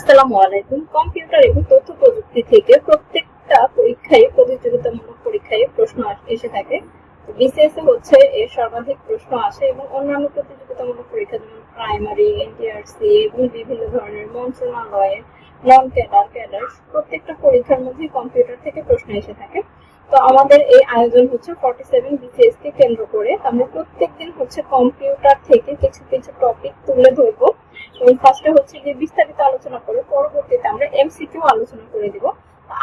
আসসালামু আলাইকুম। কম্পিউটার এবং তথ্য প্রযুক্তি থেকে প্রত্যেকটা পরীক্ষায় প্রতিযোগিতামূলক পরীক্ষায় প্রশ্ন এসে থাকে। বিসিএস এ হচ্ছে এর সর্বাধিক প্রশ্ন আসে এবং অন্যান্য প্রতিযোগিতামূলক পরীক্ষা যেমন প্রাইমারি এনটিআরসি এবং বিভিন্ন ধরনের মন্ত্রণালয়ের নন ক্যাডার ক্যাডার প্রত্যেকটা পরীক্ষার মধ্যে কম্পিউটার থেকে প্রশ্ন এসে থাকে। তো আমাদের এই আয়োজন হচ্ছে ফর্টি সেভেন বিসিএস কে কেন্দ্র করে। আমরা প্রত্যেকদিন হচ্ছে কম্পিউটার থেকে কিছু কিছু টপিক তুলে ধরবো। এবং ফার্স্টে হচ্ছে যে বিস্তারিত আলোচনা করে পরবর্তীতে আমরা এমসিকিউ আলোচনা করে দিব।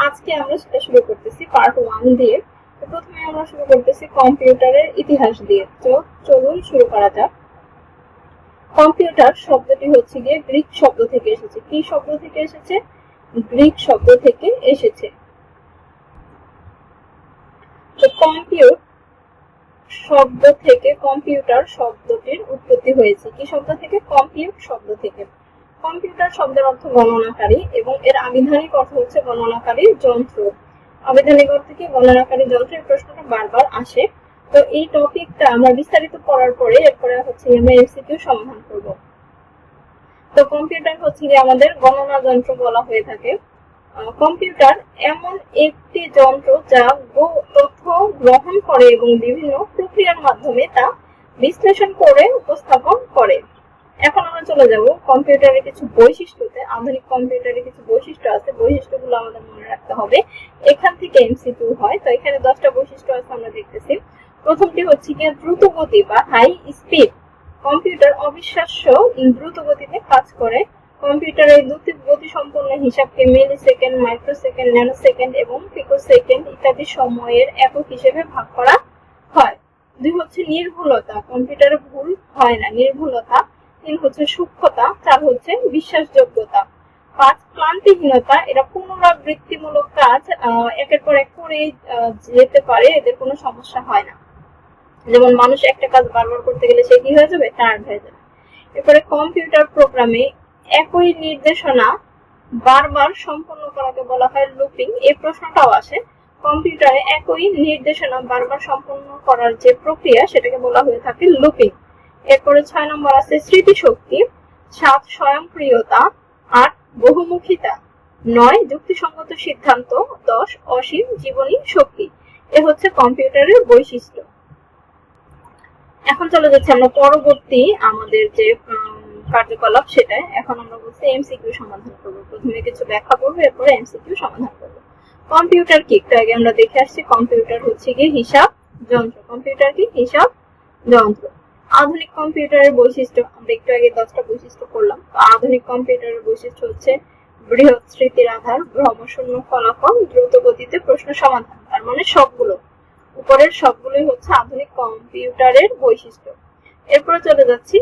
আজকে আমরা সেটা শুরু করতেছি পার্ট ওয়ান দিয়ে। তো প্রথমে আমরা শুরু করতেছি কম্পিউটারের ইতিহাস দিয়ে। তো চলুন শুরু করা যাক। কম্পিউটার শব্দটি হচ্ছে গিয়ে গ্রিক শব্দ থেকে এসেছে। কি শব্দ থেকে এসেছে? গ্রিক শব্দ থেকে এসেছে। তো কম্পিউট শব্দ থেকে কম্পিউটার শব্দটির উৎপত্তি হয়েছে। কি শব্দ থেকে? কম্পিউট শব্দ থেকে। কম্পিউটার শব্দের অর্থ গণনাকারী এবং এর আবিধানিক অর্থ হচ্ছে গণনাকারী যন্ত্র। আবিধানিক অর্থ কি? গণনাকারী যন্ত্র এই প্রশ্নটা বারবার আসে। তো এই টপিকটা আমরা বিস্তারিত পড়ার পরে এরপরে হচ্ছে আমরা এমসিকিউ সমাধান করব। তো কম্পিউটার হচ্ছে আমাদের গণনা যন্ত্র বলা হয়ে থাকে। কম্পিউটার এমন একটি যন্ত্র যা তথ্য গ্রহণ করে এবং বিভিন্ন প্রক্রিয়ার মাধ্যমে তা বিশ্লেষণ করে উপস্থাপন করে। এখন আমরা চলে যাব কম্পিউটারের কিছু বৈশিষ্ট্যতে। আধুনিক কম্পিউটারের কিছু বৈশিষ্ট্য আছে। বৈশিষ্ট্যগুলো আমাদের মনে রাখতে হবে। এখান থেকে এমসিকিউ হয়। তো এখানে দশটা বৈশিষ্ট্য আছে আমরা দেখতেছি। প্রথমটি হচ্ছে গিয়ে দ্রুত গতি বা হাই স্পিড কম্পিউটার অবিশ্বাস্য দ্রুত গতিতে কাজ করে। কম্পিউটারের দ্রুত গতি সম্পন্ন হিসাবকে millisecond microsecond nanosecond এবং পিকো সেকেন্ড ইত্যাদি সময়ের একক হিসেবে ভাগ করা হয়। দুই হচ্ছে নির্ভুলতা, কম্পিউটারে ভুল হয় না, নির্ভুলতা। তিন হচ্ছে সূক্ষ্মতা, চার হচ্ছে বিশ্বাসযোগ্যতা। পাঁচ, ক্লান্তিহীনতা, এরা পুনরাবৃত্তিমূলক কাজ একের পর এক করে যেতে পারে, এদের কোনো সমস্যা হয় না। যেমন মানুষ একটা কাজ বারবার করতে গেলে সে কি হয়ে যাবে? টায়ার্ড হয়ে যাবে। এরপরে কম্পিউটার প্রোগ্রামে একই নির্দেশনা বারবার সম্পন্ন করাকে বলা হয় লুপিং এই প্রশ্নটাও আসে। কম্পিউটারে একই নির্দেশনা বারবার সম্পন্ন করার যে প্রক্রিয়া, সেটাকে বলা হয়ে থাকে লুপিং এরপরে ছয় নম্বর আছে স্মৃতিশক্তি, সাত স্বয়ংক্রিয়তা, আট বহুমুখিতা, নয় যুক্তিসঙ্গত সিদ্ধান্ত, দশ অসীম জীবনী শক্তি। এ হচ্ছে কম্পিউটারের বৈশিষ্ট্য। এখন চলে যাচ্ছে আমরা পরবর্তী আমাদের যে কার্যকলাপ সেটা এখন আমরা বলছি এমসিকিউ সমাধান করব। প্রথমে কিছু ব্যাখ্যা করব এরপরে এমসিকিউ সমাধান করব। কম্পিউটার কি? একটু আগে আমরা দেখে আসছি, কম্পিউটার হচ্ছে গিয়ে হিসাব, যন্ত্র। কম্পিউটার কি? হিসাব, যন্ত্র। আধুনিক কম্পিউটারের বৈশিষ্ট্য, আমরা একটু আগে দশটা বৈশিষ্ট্য করলাম তো আধুনিক কম্পিউটারের বৈশিষ্ট্য হচ্ছে বৃহৎ স্মৃতির আধার ভ্রমশূন্য ফলাফল, দ্রুত গতিতে প্রশ্ন সমাধান। তার মানে সবগুলো। উপরের সবগুলোই হচ্ছে আধুনিক কম্পিউটারের বৈশিষ্ট্য। এরপরে চলে যাচ্ছি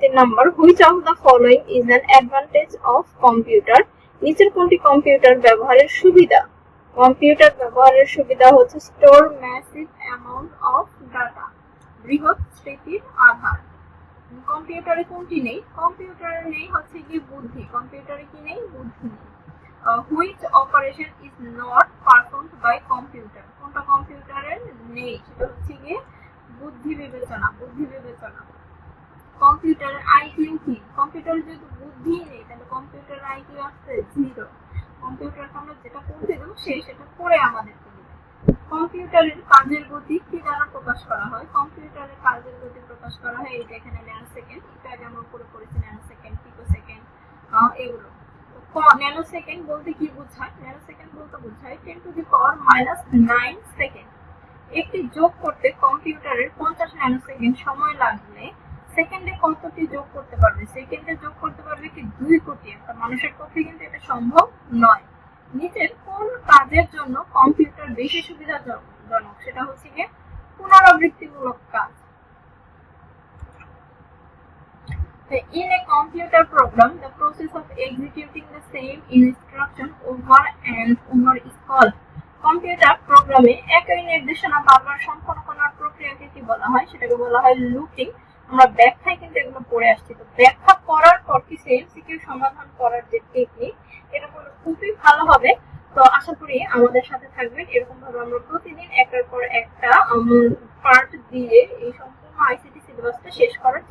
তিন number which of the following is an advantage of computer নিচের কোনটি কম্পিউটার ব্যবহারের সুবিধা? কম্পিউটার ব্যবহারের সুবিধা হচ্ছে store massive amount of data বৃহৎ স্মৃতির আধার। কম্পিউটারে কোনটি নেই? কম্পিউটারে নেই হচ্ছে কি বুদ্ধি। কম্পিউটারে কি নেই? বুদ্ধি নেই। Which operation is not performed by computer কোনটা কম্পিউটারের নেই সেটা হচ্ছে গিয়ে বুদ্ধি বিবেচনা বুদ্ধি বিবেচনা কম্পিউটারের আইকিউ কম্পিউটারে যেহেতু বুদ্ধি নেই, তাহলে কম্পিউটারের আইকিউ আসছে জিরো কম্পিউটারকে আমরা যেটা করতে দেবো সে সেটা করে আমাদেরকে দেবে। কম্পিউটারের কাজের গতি কি দ্বারা প্রকাশ করা হয়? কম্পিউটারের কাজের গতি প্রকাশ করা হয় এইটা এখানে ন্যানো সেকেন্ড এটা আগে আমরা উপরে করেছি ন্যানো সেকেন্ড পিকো সেকেন্ড এগুলো। ন্যানো সেকেন্ড বলতে কি বোঝায়? ন্যানো সেকেন্ড বলতে বোঝায় ten to the power minus nine second একটি যোগ করতে কম্পিউটারের পঞ্চাশ ন্যানো সেকেন্ড সময় লাগলে সেকেন্ডে কতটি যোগ করতে পারবে? সেকেন্ডে যোগ করতে পারবে কি দুই কোটি? একটা মানুষের পক্ষে কিন্তু এটা সম্ভব নয়। নিচের কোন কাজের জন্য কম্পিউটার বেশি সুবিধাজনক? সেটা হচ্ছে গিয়ে পুনরাবৃত্তিমূলক কাজ। in a computer program, the process of executing the same instruction over and over is called computer প্রোগ্রামে একই নির্দেশনা বারবার সম্পন্ন করার প্রক্রিয়াকে কি বলা হয়? সেটাকে বলা হয় লুপিং আমরা ব্যাখ্যায় কিন্তু এগুলো পড়ে আসছি। তো ব্যাখ্যা করার পর কি এমসিকিউ সমাধান করার যে টেকনিক এটা কিন্তু খুবই ভালো হবে। তো আশা করি আমাদের সাথে থাকবেন। এরকম ভাবে আমরা প্রতিদিন একের পর একটা পার্ট দিয়ে এই সম্পূর্ণ আইসিটি সিলেবাসটা শেষ করার